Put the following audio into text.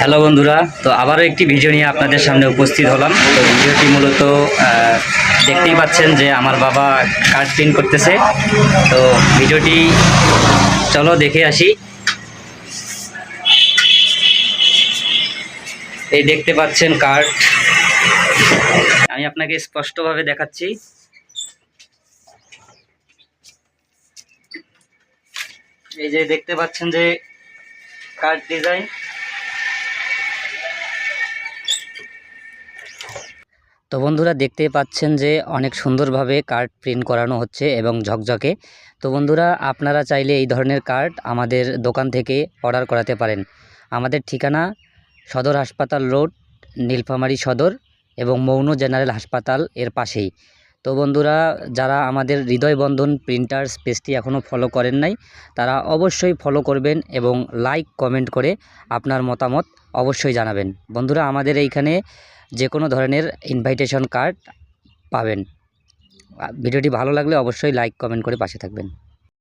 Hello বন্ধুরা, তো আবারও একটি ভিডিও নিয়ে আপনাদের সামনে উপস্থিত হলাম। তো ভিডিওটি মূলত দেখতেই পাচ্ছেন যে আমার বাবা কার্ড প্রিন্ট করতেছে। তো ভিডিওটি, চলো দেখে আসি। এই দেখতে পাচ্ছেন কার্ড আমি আপনাকে স্পষ্টভাবে দেখাচ্ছি। এই যে দেখতে পাচ্ছেন যে কার্ড ডিজাইন তো বন্ধুরা দেখতে পাচ্ছেন যে অনেক সুন্দরভাবে কার্ড প্রিন্ট করানো হচ্ছে এবং ঝকঝকে। তো বন্ধুরা আপনারা চাইলে এই ধরনের কার্ড আমাদের দোকান থেকে অর্ডার করাতে পারেন। আমাদের ঠিকানা সদর হাসপাতাল রোড, নীলফামারী সদর এবং মৌন জেনারেল হাসপাতাল এর পাশেই। তো বন্ধুরা, যারা আমাদের হৃদয় বন্ধন প্রিন্টার স্পেসটি এখনও ফলো করেন নাই, তারা অবশ্যই ফলো করবেন এবং লাইক কমেন্ট করে আপনার মতামত অবশ্যই জানাবেন। বন্ধুরা, আমাদের এইখানে যে কোনো ধরনের ইনভাইটেশন কার্ড পাবেন। ভিডিওটি ভালো লাগলে অবশ্যই লাইক কমেন্ট করে পাশে থাকবেন।